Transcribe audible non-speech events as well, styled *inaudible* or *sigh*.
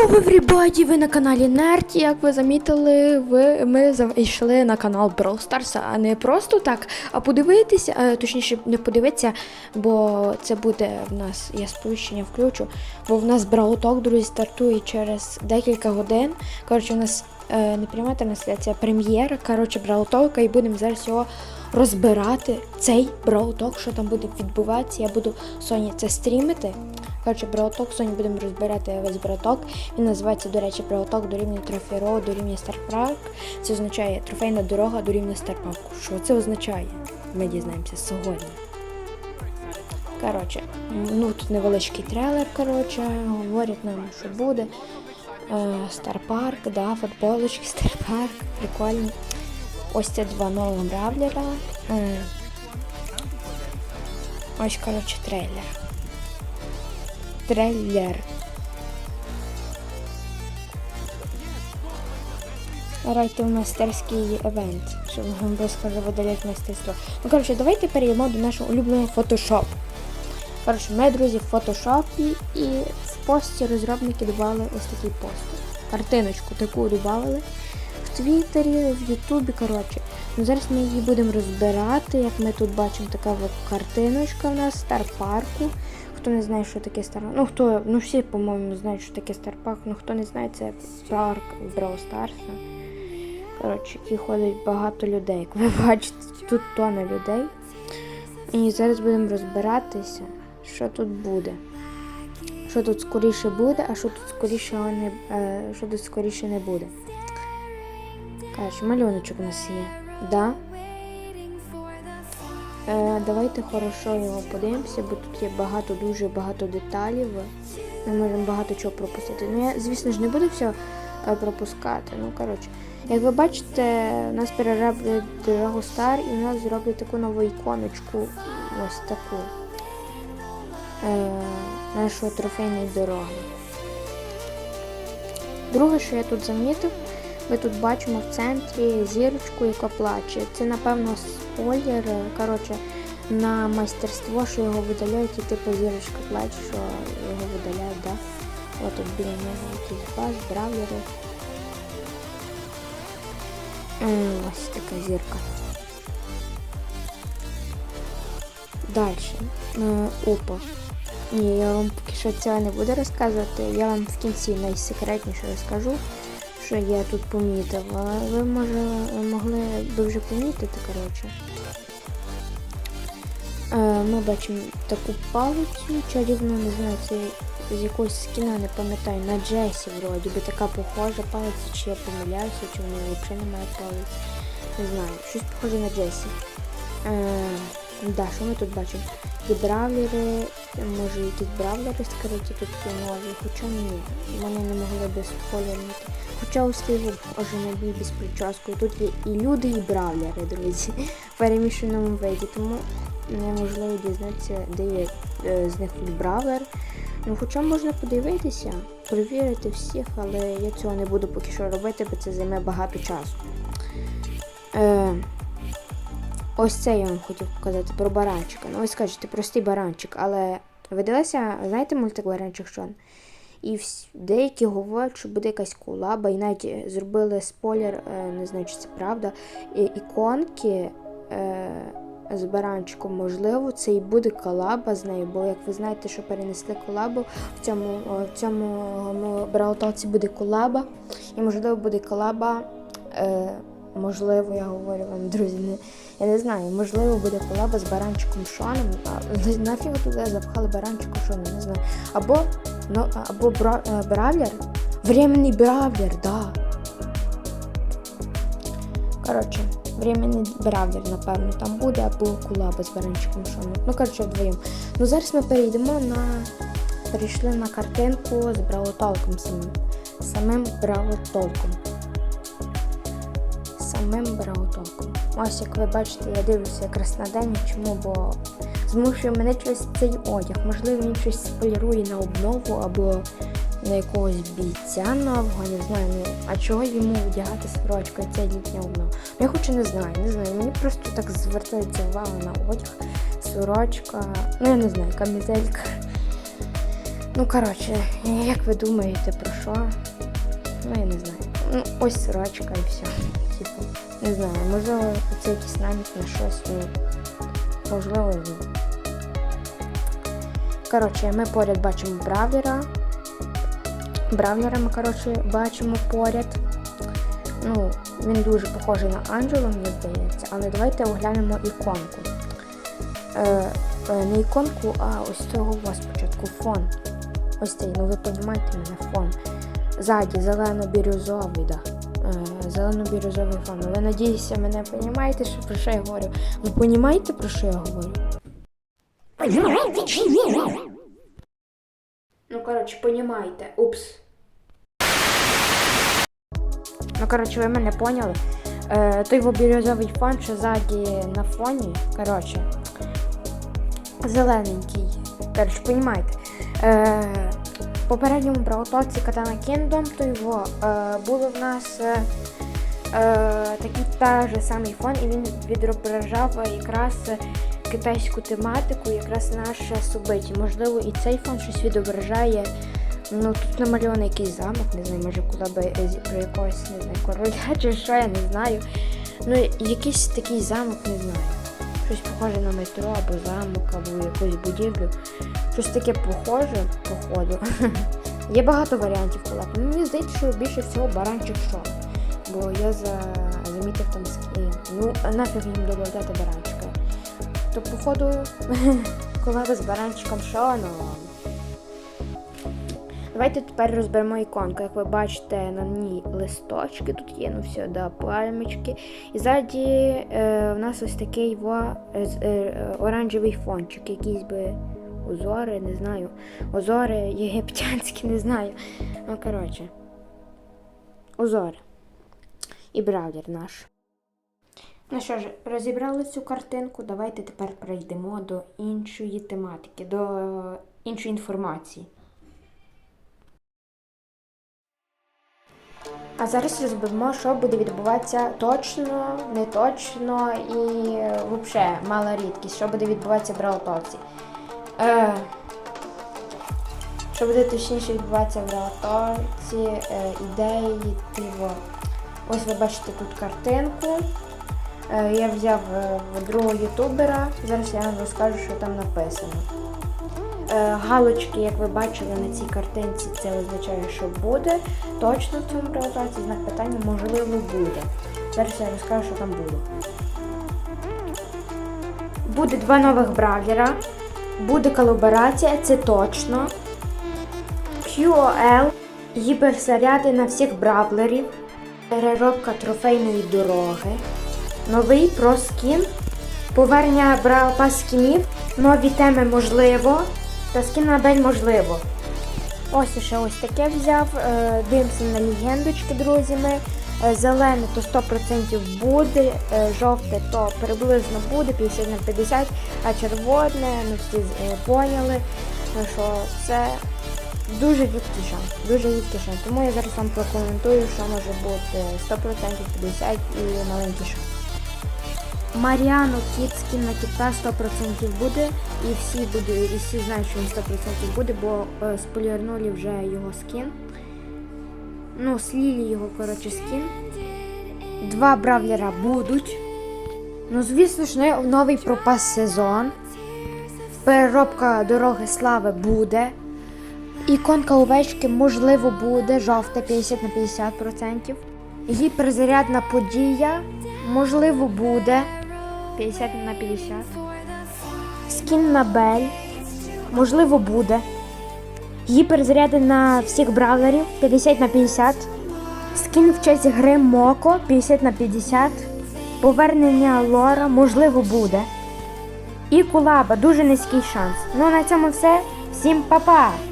Hello, everybody! Ви на каналі Нерті. Як ви замітили, ви, ми зайшли на канал Brawl Stars, а не просто так, а подивитися, а, точніше, не подивитися, бо це буде в нас, я сповіщення включу, бо в нас Talk, друзі, стартує через декілька годин. Коротше, у нас е, не пряма трансляція, прем'єра, коротше, Talk, і будемо зараз його розбирати. Цей Talk, що там буде відбуватися. Я буду Соні це стрімити. Коротше, брауток, сьогодні будемо розбирати весь брауток. Він називається, до речі, брауток дорівнює троферо, дорівнює Старпарк. Це означає трофейна дорога дорівнює Старпарку. Що це означає? Ми дізнаємося сьогодні. Коротше, ну тут невеличкий трейлер, коротше, говорять нам, що буде. Е, Старпарк, да, футболочки, Старпарк, прикольно. Ось це два нового бравлера. Е, Ось, коротше, трейлер трейлер. Давайте у мастерський евент, щоб вам розкаже видаляти мастерство. Ну, коротше, давайте перейдемо до нашого улюбленого Photoshop. Коротше, ми, друзі, в фотошопі і в пості розробники додали ось такий пост. Картиночку таку додали в Твіттері, в Ютубі. Коротше. Ну, зараз ми її будемо розбирати. Як ми тут бачимо, така от картиночка в нас Старпарку. Хто не знає, що таке Старпарк, ну хто, ну всі, по-моєму, знають, що таке Старпарк, ну хто не знає, це парк Brawl Старса. Коротше, які ходить багато людей. Як ви *laughs* бачите, тут тонна людей. І зараз будемо розбиратися, що тут буде. Що тут скоріше буде, а що тут скоріше не, е, що тут скоріше не буде. Коротше, малюночок у нас є. Да? Е, давайте хорошо його подивимося, бо тут є багато, дуже багато деталів. Ми можемо багато чого пропустити. Ну, я, звісно ж, не буду все пропускати. Ну, коротше, як ви бачите, у нас перероблять дорогу Star і у нас зроблять таку нову іконочку. Ось таку. Е, нашої трофейної дороги. Друге, що я тут замітив, ми тут бачимо в центрі зірочку, яка плаче. Це, напевно, спойлер. Коротше, на майстерство, що його видаляють, і типу зірочка плаче, що його видаляють, да? От тут біля нього якийсь баз, бравлери. Ось така зірка. Далі. Е, Опа. Ні, я вам поки що цього не буду розказувати. Я вам в кінці найсекретніше розкажу що я тут помітив, але ви може могли би вже помітити, коротше. Е, Ми бачимо таку палицю чарівну, не знаю, це з якогось скіна, не пам'ятаю, на Джесі вроді би така похожа палиця, чи я помиляюся, чи вона взагалі немає палиць. Не знаю, щось похоже на Джесі. Е, да, що ми тут бачимо? Є бравлери, може якісь бравлери скриті тут нові, хоча ні, вони не могли би спойлернути. Хоча у Стиву оженобій без прическою. Тут є і люди, і бравлери, друзі, в перемішаному виді. Тому неможливо дізнатися, де є е, з них бравлер. Ну, Хоча можна подивитися, перевірити всіх, але я цього не буду поки що робити, бо це займе багато часу. Е, Ось це я вам хотів показати про баранчика. Ну, ви скажете, простий баранчик, але ви дивилися, знаєте мультик баранчик Шон? І деякі говорять, що буде якась колаба, і навіть зробили спойлер, е, не знаю, чи це правда. Іконки е, з баранчиком, можливо, це і буде колаба з нею, бо як ви знаєте, що перенесли колабу, в цьому в цьому брауталці буде колаба, і можливо буде колаба. Е, Можливо, я говорю вам, друзі, не, я не знаю, можливо, буде колаба з баранчиком Шоном. А, нафіг туди запхали баранчику Шону, не знаю. Або ну, або бра, е, бравлер. Временний бравлер, да. Коротше, временний бравлер, напевно, там буде, або колаба з баранчиком Шоном. Ну, коротше, вдвоєм. Ну, зараз ми перейдемо на. Перейшли на картинку з бравотолком самим. Самим бравотолком самим браутоком. Ось як ви бачите, я дивлюся якраз на день. Чому? Бо змушує мене щось цей одяг. Можливо, він щось сполірує на обнову або на якогось бійця нового, не знаю. Ну, а чого йому одягати сорочку, це літня обнова? Я хочу не знаю, не знаю. Мені просто так звертається увага на одяг, сорочка, ну я не знаю, камізелька. Ну, коротше, як ви думаєте, про що? Ну, я не знаю. Ну, ось сорочка і все. Типу, не знаю, можливо, це якийсь намік на щось, ну, можливо, ні. Коротше, ми поряд бачимо бравлера. Бравлера ми, коротше, бачимо поряд. Ну, він дуже похожий на Анджело, мені здається, але давайте оглянемо іконку. Е, е, не іконку, а ось цього у вас спочатку фон. Ось цей, ну ви розумієте мене фон. Ззаді зелено-бірюзовий, да. Е, зелено-бірюзовий фон. Ви надіюся, мене розумієте, що про що я говорю? Ви розумієте, про що я говорю? Ну, коротше, понімаєте. Упс. Ну, коротше, ви мене поняли. Е, той во бірюзовий фон, що ззаді на фоні, коротше, зелененький. Коротше, понімаєте. Е, в попередньому браутоці Katana Kingdom, то його е, було в нас е, е, такий та же самий фон, і він відображав якраз китайську тематику, якраз наше субиті. Можливо, і цей фон щось відображає. Ну, тут намальований якийсь замок, не знаю, може куди би е, про якогось, не знаю, короля *laughs* чи що, я не знаю. Ну, якийсь такий замок, не знаю. Щось похоже на метро або замок, або якусь будівлю. Щось таке похоже, походу. *laughs* Є багато варіантів колаб. Ну, мені здається, що більше всього баранчик шоу. Бо я за... замітив там скін. Ну, нафіг їм додати баранчика. То, походу, *laughs* колаба з баранчиком шоу, ну. Давайте тепер розберемо іконку. Як ви бачите, на ній листочки тут є, ну все, да, пальмочки. І ззаді е, у нас ось такий е, е, оранжевий фончик, якийсь би узори, не знаю. Узори єгиптянські, не знаю. Ну, коротше. Узори. І бравлер наш. Ну що ж, розібрали цю картинку. Давайте тепер перейдемо до іншої тематики, до іншої інформації. А зараз розберемо, що буде відбуватися точно, не точно і взагалі мала рідкість, що буде відбуватися в Браутоці. Е, що буде точніше відбуватися в Браутоці, е, ідеї, тиво. Ось ви бачите тут картинку. Е, я взяв е, другого ютубера. Зараз я вам розкажу, що там написано. Е, Галочки, як ви бачили на цій картинці, це означає, що буде. Точно в цьому презентації знак питання можливо буде. Зараз я розкажу, що там буде. Буде два нових бравлера. Буде колаборація, це точно. QOL, гіперзаряди на всіх бравлерів, переробка трофейної дороги, новий проскін, повернення брапа скінів, нові теми можливо, та скін на бель можливо. Ось ще ось таке взяв. е, Дивимося на легендочки, друзі. Ми. Е, Зелене то 100% буде, е, жовте то приблизно буде, 50 на 50, а червоне, ну всі поняли, що це дуже рідкий. Дуже рідкий. Тому я зараз вам прокоментую, що може бути 100%, 50 і маленький шанс. Маріано кіт скін на кіта 100% буде, і всі буде, і всі знають, що він 100% буде, бо е, сполірнули вже його скін. Ну, слілі його, коротше, скін. Два бравлера будуть. Ну, звісно ж, новий пропас сезон. Переробка дороги слави буде. Іконка овечки, можливо, буде. Жовта 50 на 50%. Гіперзарядна подія, можливо, буде. 50 на 50. Скін на Бель. Можливо, буде. Гіперзаряди на всіх бравлерів 50 на 50. Скін в честь гри Моко 50 на 50. Повернення Лора можливо буде. І кулаба дуже низький шанс. Ну на цьому все. Всім па-па!